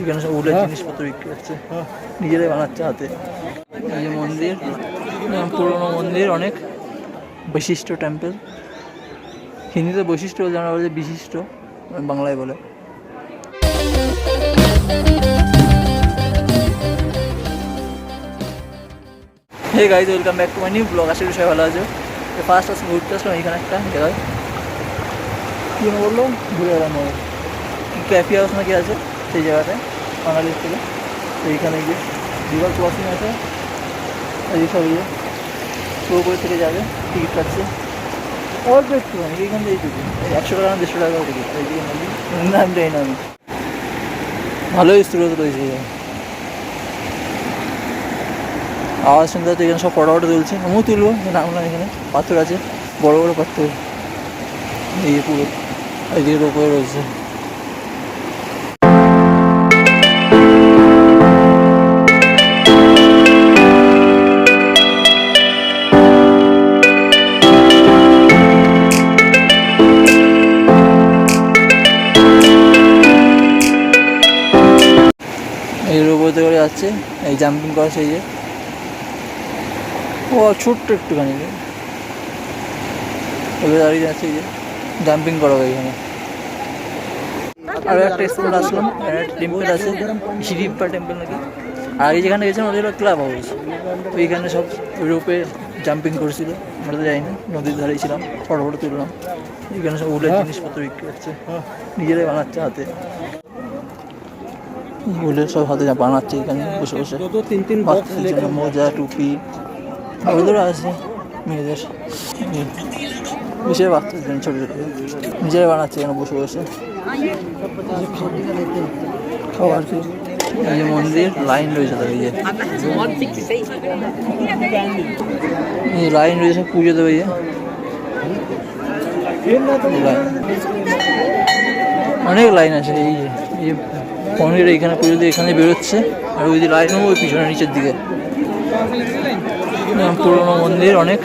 এখানে সব উলের জিনিসপত্র বিক্রি হচ্ছে। নিজেরাই বানাচ্ছে হাতে। এই যে মন্দির পুরোনো মন্দির অনেক। বৈশিষ্ট্য টেম্পল হিন্দিতে বৈশিষ্ট্য বলতে আমরা বলছি বিশিষ্ট বাংলায় বলে। Hey guys welcome back to my new blog করি সবাই ভালো আছো। ফার্স্ট আসলে ঘুরতে আসলাম এখানে একটা জায়গায়। কী বলল ঘুরে এলাম ক্যাফি হাউস নাকি আছে? সেই জায়গাটায় বাঙালির থেকে এইখানে গিয়ে রিভার ক্রসিং আছে। এই সব ইয়ে পুরো করে থেকে যাবে টিকিট কাটছে। অল্প আমি এইখান থেকে এই একশো টাকা না দেড়শো টাকা টিকিট এই দিকে নদী নাম যাই না আমি। ভালোই স্টুডিওতে রয়েছে এই আওয়াজ শুনতে পাচ্ছি এখানে সব ফটো ফটো তুলছে। আমিও তুলবো নামলাম এখানে। পাথর আছে, বড় বড় পাথর। এই পুরো এইদিকে উপরে রয়েছে। যাচ্ছে, এই জাম্পিং করা সেই যে। ও, ছোট্ট একটুখানি। এবার দাঁড়িয়ে যাচ্ছে এই যে জাম্পিং করা হবে এখানে আরও একটা স্কুল আসলাম টেম্পল আছে শিরিম্পা টেম্পল নাকি। আর এই যেখানে গেছিলাম, ওদের ক্লাব হাউস ওইখানে সব রোপে জাম্পিং করছিল, আমরা তো যাই না নদীর ধারেই ছিলাম ফটো ফটো তুললাম। এখানে সব উলের জিনিসপত্র বিক্রি হচ্ছে, নিজেরাই বানাচ্ছে হাতে। এগুলো সব হাতে বানাচ্ছে এখানে বসে বসে। মোজা টুপি ওগুলোরও আছে মেয়েদের। বিশেষ বাচ্চাদের জন্য ছোটো ছোটো। নিজেরা বানাচ্ছে এখানে বসে বসে। খাবার কি। এই মন্দির লাইন রয়েছে তো এই যে। লাইন রয়েছে পুজো দেবে অনেক লাইন আছে এই যে এই এখানে পুজো দিয়ে এখানে বেরোচ্ছে। আর ওই যে লাইন ওই পিছনে নিচের দিকে। পুরোনো মন্দির অনেক।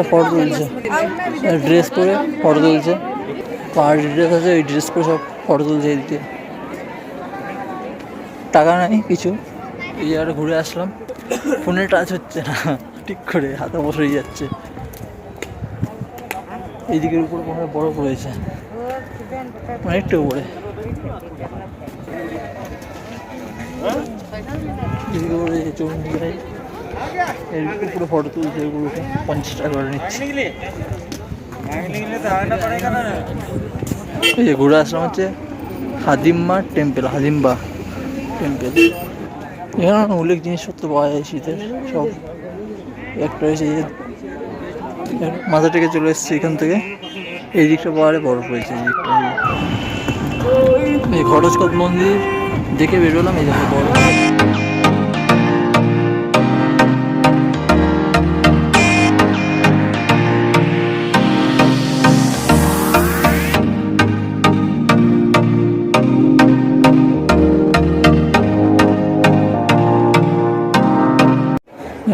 এখানে ফটো তুলছে। ড্রেস পরে ফটো তুলছে। পাহাড়ি ড্রেস আছে ওই ড্রেস পরে সব ফটো তুলছে এদিকে। টাকা নাই কিছু। এই জায়গাটা ঘুরে আসলাম। ফোনে টাচ হচ্ছে না। ঠিক করে হাতে বসে যাচ্ছে। এইদিকের উপর মনে হয় বরফ রয়েছে। অনেকটা উপরে। এদিকে উপরে উপরে ফটো তুলছে এগুলো পঞ্চাশ টাকা করে নিচ্ছে। এই যে ঘুরে আসলাম হচ্ছে হাদিম্মা টেম্পল হাদিম্বা টেম্পল এখানে অনেক জিনিসপত্র পাওয়া যায় শীতের, সব একটা হয়েছে যে মাথা থেকে চলে এসছে এখান থেকে। এই দিকটা পাহাড়ে বরফ হয়েছে, এই দিকটা। এই ঘটস্কপ মন্দির দেখে বেরোলাম এই দেখো বরফ।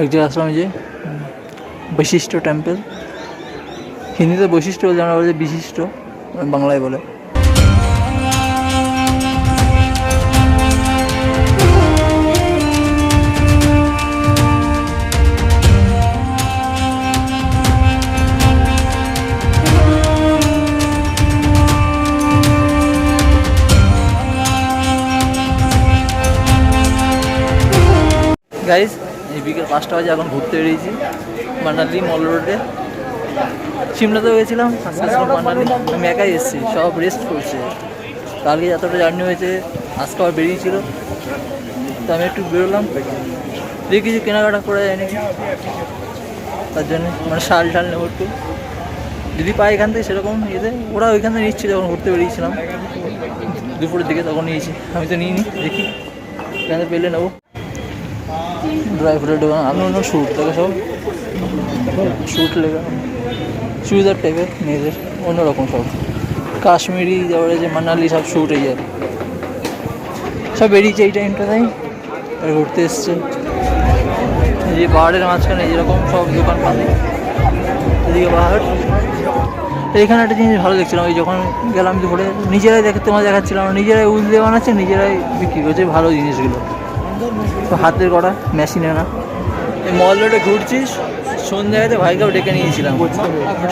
এক জায়গায় আসলাম যে, বৈশিষ্ট্য টেম্পল হিন্দিতে বৈশিষ্ট্য বলতে আমরা বলছি বিশিষ্ট, বাংলায় বলে। গাইজ বিকেল পাঁচটা বাজে এখন ঘুরতে বেরিয়েছি মানালি মল রোডে। সিমলাতেও গেছিলাম মানালি আমি একাই এসেছি, সব রেস্ট করছে। কালকে যতটা জার্নি হয়েছে, আজকে আবার বেরিয়েছিল। তো আমি একটু বেরোলাম। দেখি কিছু কেনাকাটা করা যায় তার জন্য মানে শাল টাল নেব একটু। যদি পাই এখান থেকে সেরকম ইয়েতে, ওরা ওইখান থেকে নিচ্ছিল যখন ঘুরতে বেরিয়েছিলাম। দুপুরের দিকে তখন নিয়েছি। আমি তো নিইনি, দেখি। এখান পেলে নেব। ড্রাই ফ্রুটের দোকান অন্য অন্য স্যুট থেকে সব। শ্যুট লেখা চুড়িদার টাইপের মেয়েদের, অন্যরকম সব। কাশ্মীরি, তারপরে যে মানালি সব শ্যুট এই যায় সব বেরিয়েছে এই টাইমটাতেই আর ঘুরতে এসছে। যে পাহাড়ের মাঝখানে যেরকম সব দোকান পাবে এদিকে পাহাড়। এইখানে একটা জিনিস ভালো দেখছিলাম, ওই যখন গেলাম দুপুরে, নিজেরাই দেখে তোমার দেখাচ্ছিলাম, নিজেরাই উল দিয়ে বানাচ্ছে, নিজেরাই বিক্রি করছে, ভালো জিনিসগুলো। তো হাতের করা মেশিনে না? এই মল রোডে ঘুরছিস সন্ধ্যাতে ভাইকেও ডেকে নিয়েছিলাম।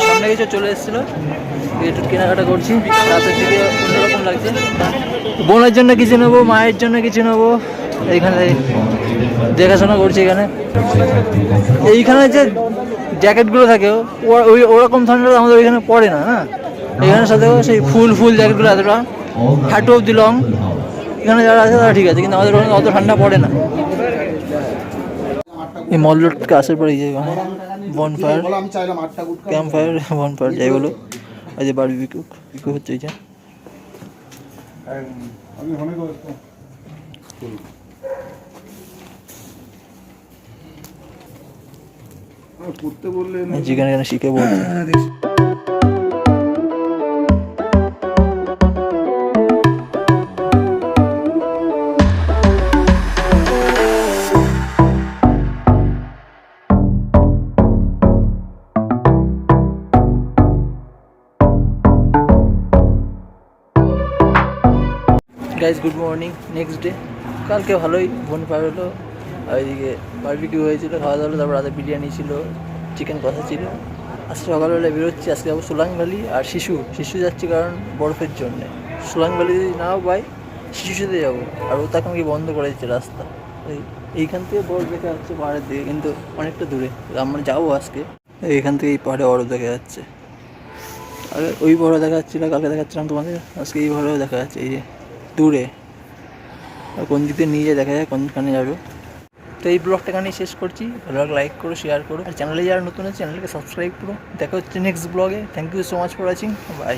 সামনে কিছু চলে এসেছিল। একটু কেনাকাটা করছি। রাতের দিকে অন্যরকম লাগছে। বোনের জন্য কিছু নেব, মায়ের জন্য কিছু নেব। এইখানে দেখাশোনা করছি এখানে। এইখানে যে জ্যাকেটগুলো থাকে ওই ওরকম ধরনের আমাদের ওইখানে পড়ে না না? এখানে সাথে সেই ফুল ফুল জ্যাকেটগুলো এতটা। হাঁটু অব্দি লং এখানে যারা আছে তারা ঠিক আছে কিন্তু আমাদের ওখানে অত ঠান্ডা পড়ে না। এই মল রোড আসার পরে যে বন ফায়ার বলো আমি চাইলাম আটটা গুট ক্যাম্প ফায়ার বন ফায়ার যাই বলো। এই যে বাড়ি বিকু বিকু হচ্ছে এই যে। আমি অনেক করতে বললে যেখানে শিখে বলছে। Guys good morning next day কালকে ভালোই বোন ফায়ার হলো আর এদিকে বারবিকিউ হয়েছিল খাওয়া দাওয়া তারপর রাতে বিরিয়ানি ছিল চিকেন কষা ছিল। আজকে সকালবেলা বেরোচ্ছি, আজকে যাব সোলাং ভ্যালি আর শিশু। শিশু যাচ্ছি কারণ বরফের জন্যে। সোলাং ভ্যালি যদি নাও পাই শিশুতে যাব। আর ও তাকে কি বন্ধ করে দিচ্ছে রাস্তা। এই, এইখান থেকে বরফ দেখা যাচ্ছে পাহাড়ের দিকে, কিন্তু অনেকটা দূরে। আমরা যাব আজকে। এইখান থেকে এই পাহাড়ে বরফ দেখা যাচ্ছে। আর, ওই বড় দেখা যাচ্ছিল, কালকে দেখাচ্ছিলাম তোমাদের। আজকে এই বড় দেখা যাচ্ছে, এই যে। দূরে। কোন দিকে নিয়ে যায় দেখা যায় কোন কোনখানে যাবে। তো এই ব্লগটা এখানেই শেষ করছি। ব্লগ লাইক করো শেয়ার করো। আর চ্যানেলে যারা নতুন আছে চ্যানেলকে সাবস্ক্রাইব করো। দেখা হচ্ছে নেক্সট ব্লগে thank you so much for watching bye